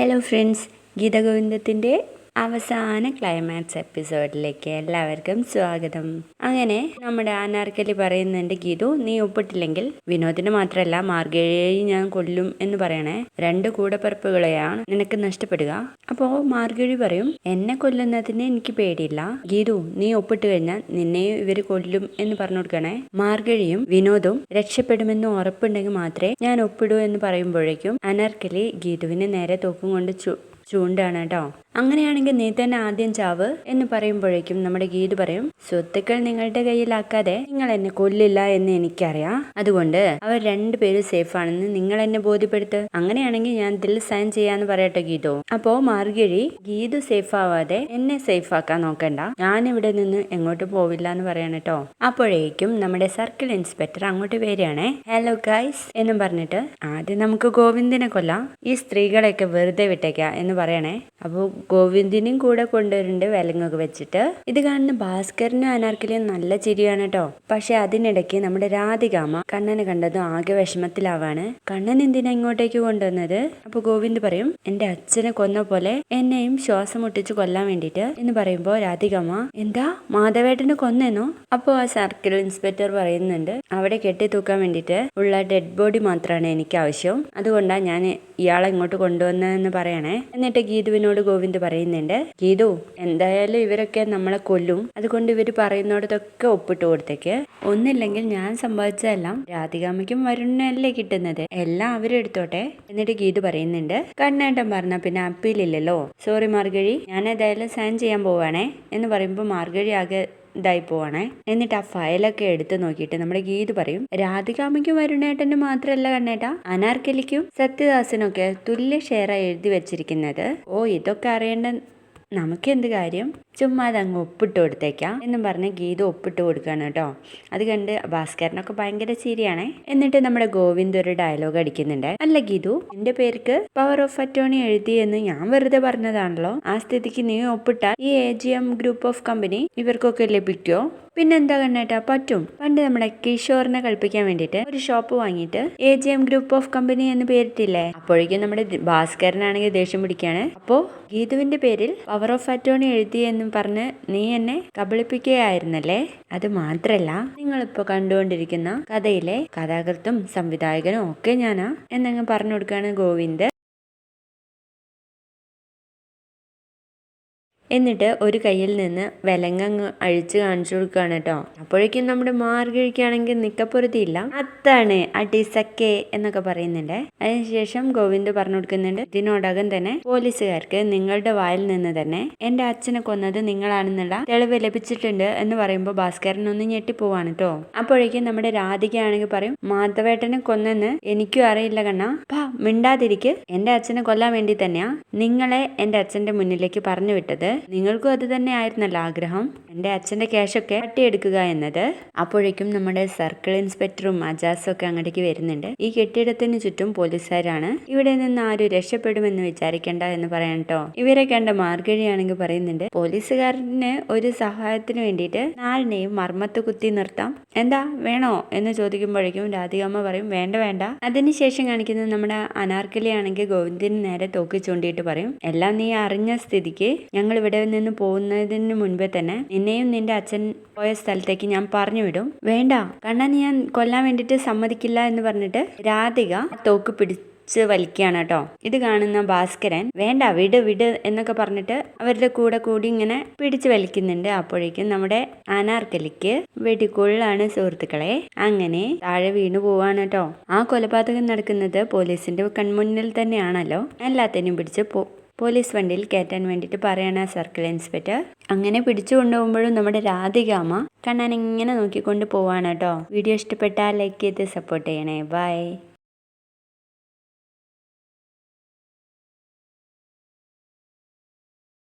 Hello friends ഗീതഗോവിന്ദത്തിന്റെ അവസാന climax എപ്പിസോഡിലേക്ക് എല്ലാവർക്കും സ്വാഗതം. അങ്ങനെ നമ്മുടെ അനാർക്കലി പറയുന്നുണ്ട് ഗീതു നീ ഒപ്പിട്ടില്ലെങ്കിൽ വിനോദിന് മാത്രമല്ല മാർഗഴിയെ ഞാൻ കൊല്ലും എന്ന് പറയണേ. രണ്ട് കൂടപ്പിറപ്പുകളെയാണ് നിനക്ക് നഷ്ടപ്പെടുക. അപ്പോ മാർഗഴി പറയും എന്നെ കൊല്ലുന്നതിന് എനിക്ക് പേടിയില്ല. ഗീതു നീ ഒപ്പിട്ട് കഴിഞ്ഞാൽ നിന്നെയും ഇവർ കൊല്ലും എന്ന് പറഞ്ഞു കൊടുക്കണേ. മാർഗഴിയും വിനോദും രക്ഷപ്പെടുമെന്ന് ഉറപ്പുണ്ടെങ്കിൽ മാത്രമേ ഞാൻ ഒപ്പിടൂ എന്ന് പറയുമ്പോഴേക്കും അനാർക്കലി ഗീതുവിന് നേരെ തോക്കും കൊണ്ട് ചൂണ്ടാണ് കേട്ടോ. അങ്ങനെയാണെങ്കിൽ നീ തന്നെ ആദ്യം ചാവ് എന്ന് പറയുമ്പോഴേക്കും നമ്മുടെ ഗീത് പറയും സ്വത്തുക്കൾ നിങ്ങളുടെ കയ്യിലാക്കാതെ നിങ്ങൾ എന്നെ കൊല്ലില്ല എന്ന് എനിക്കറിയാം. അതുകൊണ്ട് അവർ രണ്ടുപേരും സേഫ് ആണെന്ന് നിങ്ങൾ എന്നെ ബോധ്യപ്പെടുത്ത്. അങ്ങനെയാണെങ്കിൽ ഞാൻ ഇതിൽ സൈൻ ചെയ്യാന്ന് പറയട്ടെ ഗീതോ. അപ്പോ മാർഗിഴി ഗീതു സേഫ് ആവാതെ എന്നെ സേഫ് ആക്കാൻ നോക്കണ്ട. ഞാൻ ഇവിടെ നിന്ന് എങ്ങോട്ടും പോവില്ല എന്ന് പറയണം കേട്ടോ അപ്പോഴേക്കും നമ്മുടെ സർക്കിൾ ഇൻസ്പെക്ടർ അങ്ങോട്ട് വരികയാണേ. ഹലോ ഗൈസ് എന്നും പറഞ്ഞിട്ട് ആദ്യം നമുക്ക് ഗോവിന്ദിനെ കൊല്ലാം. ഈ സ്ത്രീകളെയൊക്കെ വെറുതെ വിട്ടേക്ക എന്ന് പറയണേ. അപ്പോൾ ഗോവിന്ദിനും കൂടെ കൊണ്ടുവരുന്നുണ്ട് വിലങ്ങൊക്കെ വെച്ചിട്ട്. ഇത് കാണുന്ന ഭാസ്കരനും അനാർക്കലിയും നല്ല ചിരിയാണ് കേട്ടോ പക്ഷെ അതിനിടയ്ക്ക് നമ്മുടെ രാധികാമ കണ്ണനെ കണ്ടതും ആകെ വിഷമത്തിലാവാണ്. കണ്ണൻ എന്തിനാ ഇങ്ങോട്ടേക്ക് കൊണ്ടുവന്നത്? അപ്പൊ ഗോവിന്ദ് പറയും എന്റെ അച്ഛനെ കൊന്ന പോലെ എന്നെയും ശ്വാസം മുട്ടിച്ച് കൊല്ലാൻ വേണ്ടിട്ട് എന്ന് പറയുമ്പോ രാധികാമ എന്താ? മാധവേട്ടനെ കൊന്നെന്നോ? അപ്പോ ആ സർക്കിൾ ഇൻസ്പെക്ടർ പറയുന്നുണ്ട് അവിടെ കെട്ടി തൂക്കാൻ വേണ്ടിട്ട് ഉള്ള ഡെഡ് ബോഡി മാത്രമാണ് എനിക്ക് ആവശ്യം. അതുകൊണ്ടാണ് ഞാൻ ഇയാളെ ഇങ്ങോട്ട് കൊണ്ടുവന്നതെന്ന് പറയണേ. എന്നിട്ട് ഗീതുവിനോട് ഗോവിന്ദ് പറയുന്നുണ്ട് ഗീതു എന്തായാലും ഇവരൊക്കെ നമ്മളെ കൊല്ലും. അതുകൊണ്ട് ഇവർ പറയുന്നിടത്തൊക്കെ ഒപ്പിട്ട് കൊടുത്തേക്ക്. ഒന്നില്ലെങ്കിൽ ഞാൻ സംഭവിച്ചതെല്ലാം രാധികാമ്മയ്ക്കും വരുണല്ലേ കിട്ടുന്നത്. എല്ലാം അവരെടുത്തോട്ടെ എന്നിട്ട് ഗീതു പറയുന്നുണ്ട് കണ്ണേട്ടൻ പറഞ്ഞ പിന്നെ അപ്പീലില്ലല്ലോ. സോറി മാർഗഴി ഞാൻ ഏതായാലും സൈൻ ചെയ്യാൻ പോവാണേ. എന്ന് പറയുമ്പോൾ മാർഗഴി ആകെ ഇതായി പോവാണേ. എന്നിട്ട് ആ ഫയലൊക്കെ എടുത്തു നോക്കിയിട്ട് നമ്മുടെ ഗീത് പറയും രാധികാമയ്ക്കും വരുണേട്ടന് മാത്രമല്ല കണ്ണേട്ടാ. അനാർക്കലിക്കും സത്യദാസനൊക്കെ തുല്യ ഷെയറായി എഴുതി വെച്ചിരിക്കുന്നത്. ഓ ഇതൊക്കെ അറിയേണ്ട നമുക്കെന്ത് കാര്യം? ചുമ്മാ അതങ്ങ് ഒപ്പിട്ട് കൊടുത്തേക്കാം. എന്നും പറഞ്ഞ് ഗീത ഒപ്പിട്ട് കൊടുക്കുകയാണ് കേട്ടോ. അത് കണ്ട് ഭാസ്കരനൊക്കെ ഭയങ്കര ചിരിയാണേ. എന്നിട്ട് നമ്മുടെ ഗോവിന്ദ് ഒരു ഡയലോഗ് അടിക്കുന്നുണ്ട്. അല്ല ഗീതു എന്റെ പേർക്ക് പവർ ഓഫ് അറ്റോണി എഴുതി എന്ന് ഞാൻ വെറുതെ പറഞ്ഞതാണല്ലോ. ആ സ്ഥിതിക്ക് നീ ഒപ്പിട്ടാൽ ഈ A G M group of company ഇവർക്കൊക്കെ ലഭിക്കുമോ പിന്നെന്താ കണ്ണേട്ടാ പറ്റും. പണ്ട് നമ്മുടെ കിഷോറിനെ കളിപ്പിക്കാൻ വേണ്ടിയിട്ട് ഒരു ഷോപ്പ് വാങ്ങിയിട്ട് A G M group of company എന്ന് പേരിട്ടില്ലേ? അപ്പോഴേക്കും നമ്മുടെ ഭാസ്കരനാണെങ്കിൽ ദേഷ്യം പിടിക്കുകയാണ്. അപ്പോ ഗീതുവിന്റെ പേരിൽ പവർ ഓഫ് അറ്റോണി എഴുതി എന്ന് പറഞ്ഞ് നീ എന്നെ കബളിപ്പിക്കുകയായിരുന്നല്ലേ? അത് മാത്രല്ല നിങ്ങളിപ്പോ കണ്ടുകൊണ്ടിരിക്കുന്ന കഥയിലെ കഥാകൃത്തും സംവിധായകനും ഒക്കെ ഞാനാ എന്നങ്ങ് പറഞ്ഞു കൊടുക്കുകയാണ് ഗോവിന്ദ്. എന്നിട്ട് ഒരു കയ്യിൽ നിന്ന് വിലങ്ങങ്ങ് അഴിച്ച് കാണിച്ചു കൊടുക്കുകയാണ് കേട്ടോ. അപ്പോഴേക്കും നമ്മുടെ മാർഗഴിക്കാണെങ്കിൽ നിക്കപ്പൊരുത്തിയില്ല അത്താണ് അടിസക്കെ എന്നൊക്കെ പറയുന്നുണ്ട്. അതിനുശേഷം ഗോവിന്ദ് പറഞ്ഞു കൊടുക്കുന്നുണ്ട് ഇതിനോടകം തന്നെ പോലീസുകാർക്ക് നിങ്ങളുടെ വായിൽ നിന്ന് തന്നെ എന്റെ അച്ഛനെ കൊന്നത് നിങ്ങളാണെന്നുള്ള തെളിവ് ലഭിച്ചിട്ടുണ്ട് എന്ന് പറയുമ്പോൾ ഭാസ്കരൻ ഒന്ന് ഞെട്ടിപ്പോവാണ് കേട്ടോ. അപ്പോഴേക്കും നമ്മുടെ രാധികയാണെങ്കിൽ പറയും മാധവേട്ടനെ കൊന്നെന്ന് എനിക്കും അറിയില്ല കണ്ണ. മിണ്ടാതിരിക്ക്. എന്റെ അച്ഛനെ കൊല്ലാൻ വേണ്ടി തന്നെയാ നിങ്ങളെ എന്റെ അച്ഛന്റെ മുന്നിലേക്ക് പറഞ്ഞു വിട്ടത്. നിങ്ങൾക്കും അത് തന്നെ ആയിരുന്നല്ലോ ആഗ്രഹം. എന്റെ അച്ഛന്റെ ക്യാഷൊക്കെ തട്ടിയെടുക്കുക എന്നത്. അപ്പോഴേക്കും നമ്മുടെ സർക്കിൾ ഇൻസ്പെക്ടറും അജാസും ഒക്കെ അങ്ങോട്ടേക്ക് വരുന്നുണ്ട്. ഈ കെട്ടിടത്തിന് ചുറ്റും പോലീസുകാരാണ്. ഇവിടെ നിന്ന് ആരും രക്ഷപ്പെടുമെന്ന് വിചാരിക്കേണ്ട എന്ന് പറയാൻ ഇവരെ കണ്ട മാർഗഴിയാണെങ്കിൽ പറയുന്നുണ്ട് പോലീസുകാരന് ഒരു സഹായത്തിന് വേണ്ടിയിട്ട് നാളിനെയും മർമ്മത്ത് കുത്തി നിർത്താം. എന്താ വേണോ? എന്ന് ചോദിക്കുമ്പോഴേക്കും രാധികാമ്മ പറയും വേണ്ട വേണ്ട. അതിനുശേഷം കാണിക്കുന്നത് നമ്മുടെ അനാർക്കലി ആണെങ്കിൽ ഗോവിന്ദിന് നേരെ തോക്കി ചൂണ്ടിയിട്ട് പറയും എല്ലാം നീ അറിഞ്ഞ സ്ഥിതിക്ക് ഞങ്ങൾ ഇവിടെ നിന്ന് പോകുന്നതിന് മുൻപേ തന്നെ നിന്നെയും നിന്റെ അച്ഛൻ പോയ സ്ഥലത്തേക്ക് ഞാൻ പറഞ്ഞു വിടും. വേണ്ട കണ്ണൻ ഞാൻ കൊല്ലാൻ വേണ്ടിയിട്ട് സമ്മതിക്കില്ല എന്ന് പറഞ്ഞിട്ട് രാധിക തോക്ക് പിടിച്ച് വലിക്കുകയാണ് കേട്ടോ. ഇത് കാണുന്ന ഭാസ്കരൻ വേണ്ട വിട് വിട് എന്നൊക്കെ പറഞ്ഞിട്ട് അവരുടെ കൂടെ കൂടി ഇങ്ങനെ പിടിച്ചു വലിക്കുന്നുണ്ട്. അപ്പോഴേക്കും നമ്മുടെ അനാർക്കലിക്ക് വെടിക്കൊള്ളാണ് സുഹൃത്തുക്കളെ. അങ്ങനെ താഴെ വീണു പോവാണ് കേട്ടോ. ആ കൊലപാതകം നടക്കുന്നത് പോലീസിന്റെ കൺമുന്നിൽ തന്നെയാണല്ലോ. എല്ലാത്തിനും പിടിച്ച് പോലീസ് വണ്ടിയിൽ കയറ്റാൻ വേണ്ടിയിട്ട് പറയണ സർക്കിൾ ഇൻസ്പെക്ടർ. അങ്ങനെ പിടിച്ചു കൊണ്ടുപോകുമ്പോഴും നമ്മുടെ രാധികാമ കണ്ണാൻ ഇങ്ങനെ നോക്കിക്കൊണ്ട് പോവാണ് കേട്ടോ. വീഡിയോ ഇഷ്ടപ്പെട്ടാൽ ലൈക്ക് ചെയ്ത് സപ്പോർട്ട് ചെയ്യണേ. ബൈ.